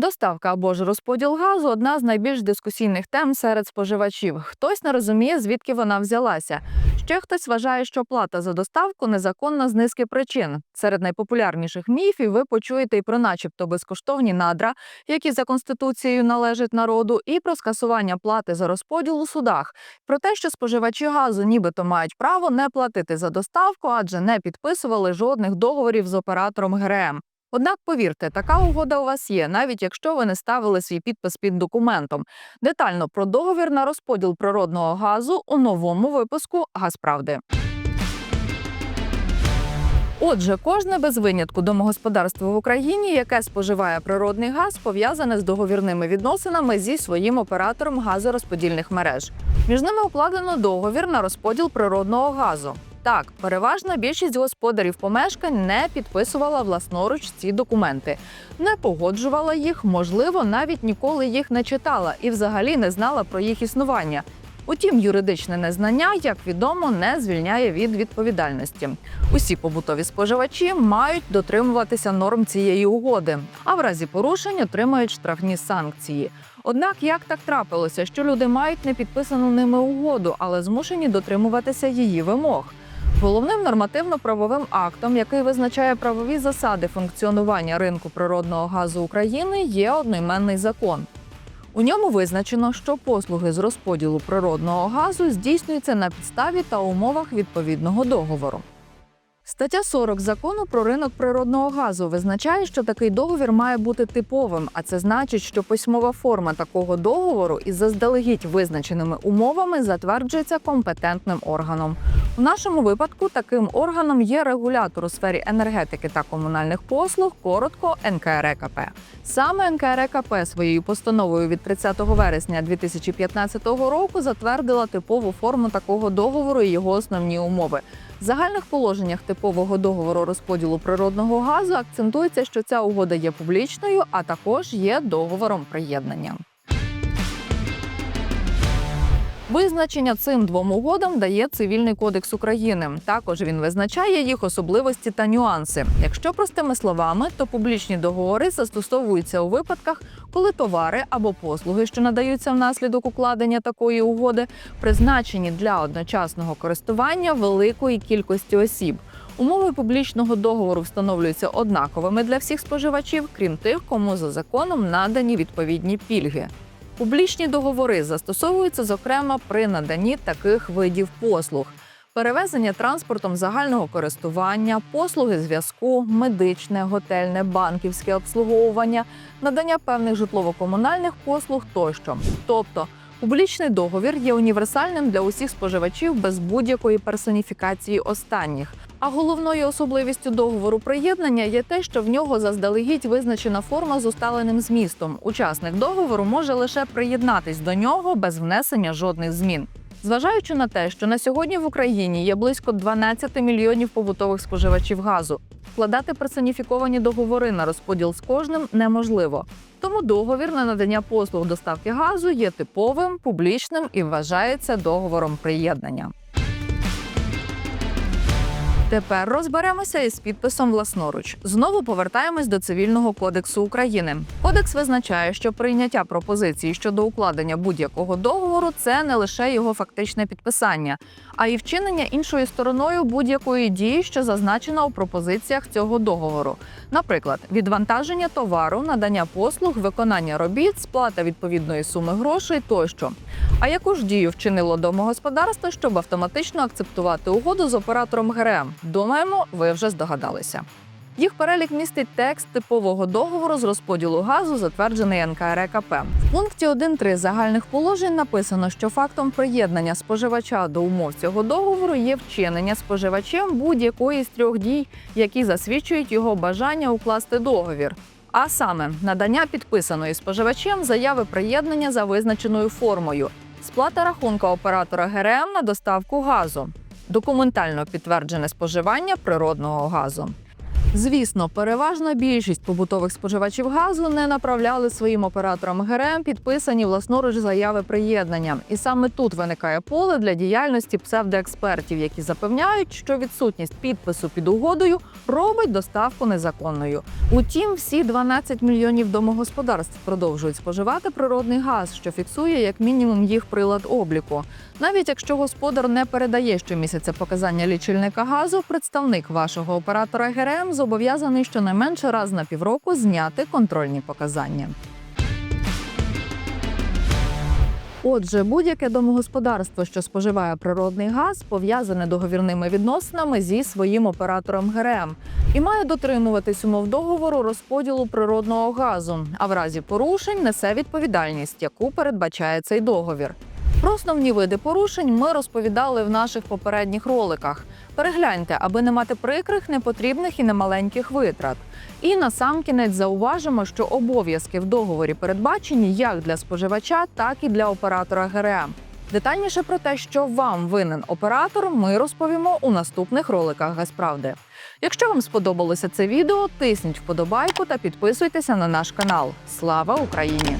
Доставка або ж розподіл газу одна з найбільш дискусійних тем серед споживачів. Хтось не розуміє, звідки вона взялася. Ще хтось вважає, що плата за доставку незаконна з низки причин. Серед найпопулярніших міфів ви почуєте і про, начебто, безкоштовні надра, які за конституцією належать народу, і про скасування плати за розподіл у судах. Про те, що споживачі газу нібито мають право не платити за доставку, адже не підписували жодних договорів з оператором ГРМ. Однак, повірте, така угода у вас є, навіть якщо ви не ставили свій підпис під документом. Детально про договір на розподіл природного газу у новому випуску Газправди. Отже, кожне без винятку домогосподарство в Україні, яке споживає природний газ, пов'язане з договірними відносинами зі своїм оператором газорозподільних мереж. Між ними укладено договір на розподіл природного газу. Так, переважна більшість господарів помешкань не підписувала власноруч ці документи, не погоджувала їх, можливо, навіть ніколи їх не читала і взагалі не знала про їх існування. Утім, юридичне незнання, як відомо, не звільняє від відповідальності. Усі побутові споживачі мають дотримуватися норм цієї угоди, а в разі порушень отримають штрафні санкції. Однак, як так трапилося, що люди мають не підписану ними угоду, але змушені дотримуватися її вимог. Головним нормативно-правовим актом, який визначає правові засади функціонування ринку природного газу України, є одноіменний закон. У ньому визначено, що послуги з розподілу природного газу здійснюються на підставі та умовах відповідного договору. Стаття 40 закону про ринок природного газу визначає, що такий договір має бути типовим, а це значить, що письмова форма такого договору із заздалегідь визначеними умовами затверджується компетентним органом. У нашому випадку таким органом є регулятор у сфері енергетики та комунальних послуг, коротко НКРЕКП. Саме НКРЕКП своєю постановою від 30 вересня 2015 року затвердила типову форму такого договору і його основні умови. В загальних положеннях типового договору розподілу природного газу акцентується, що ця угода є публічною, а також є договором приєднання. Визначення цим двом угодам дає Цивільний кодекс України. Також він визначає їх особливості та нюанси. Якщо простими словами, то публічні договори застосовуються у випадках, коли товари або послуги, що надаються внаслідок укладення такої угоди, призначені для одночасного користування великої кількості осіб. Умови публічного договору встановлюються однаковими для всіх споживачів, крім тих, кому за законом надані відповідні пільги. Публічні договори застосовуються зокрема при наданні таких видів послуг: перевезення транспортом загального користування, послуги зв'язку, медичне, готельне, банківське обслуговування, надання певних житлово-комунальних послуг тощо. Тобто Публічний договір є універсальним для усіх споживачів без будь-якої персоніфікації останніх. А головною особливістю договору приєднання є те, що в нього заздалегідь визначена форма з усталеним змістом. Учасник договору може лише приєднатись до нього без внесення жодних змін. Зважаючи на те, що на сьогодні в Україні є близько 12 мільйонів побутових споживачів газу, вкладати персоніфіковані договори на розподіл з кожним неможливо. Тому договір на надання послуг доставки газу є типовим, публічним і вважається договором приєднання. Тепер розберемося із підписом власноруч. Знову повертаємось до цивільного кодексу України. Кодекс визначає, що прийняття пропозиції щодо укладення будь-якого договору це не лише його фактичне підписання, а й вчинення іншою стороною будь-якої дії, що зазначена у пропозиціях цього договору. Наприклад, відвантаження товару, надання послуг, виконання робіт, сплата відповідної суми грошей тощо. А яку ж дію вчинило домогосподарство, щоб автоматично акцептувати угоду з оператором ГРМ? Думаємо, ви вже здогадалися. Їх перелік містить текст типового договору з розподілу газу, затверджений НКРКП. В пункті 1.3 загальних положень написано, що фактом приєднання споживача до умов цього договору є вчинення споживачем будь-якої з трьох дій, які засвідчують його бажання укласти договір. А саме надання підписаної споживачем заяви приєднання за визначеною формою, сплата рахунка оператора ГРМ на доставку газу, документально підтверджене споживання природного газу. Звісно, переважна більшість побутових споживачів газу не направляли своїм операторам ГРМ підписані власноруч заяви приєднання. І саме тут виникає поле для діяльності псевдоекспертів, які запевняють, що відсутність підпису під угодою робить доставку незаконною. Утім, всі 12 мільйонів домогосподарств продовжують споживати природний газ, що фіксує як мінімум їх прилад обліку. Навіть якщо господар не передає щомісяця показання лічильника газу, представник вашого оператора ГРМ зобов'язаний щонайменше раз на півроку зняти контрольні показання. Отже, будь-яке домогосподарство, що споживає природний газ, пов'язане договірними відносинами зі своїм оператором ГРМ і має дотримуватись умов договору розподілу природного газу, а в разі порушень несе відповідальність, яку передбачає цей договір. Про основні види порушень ми розповідали в наших попередніх роликах. Перегляньте, аби не мати прикрих, непотрібних і немаленьких витрат. І насамкінець зауважимо, що обов'язки в договорі передбачені як для споживача, так і для оператора ГРМ. Детальніше про те, що вам винен оператор, ми розповімо у наступних роликах Газправди. Якщо вам сподобалося це відео, тисніть вподобайку та підписуйтеся на наш канал. Слава Україні!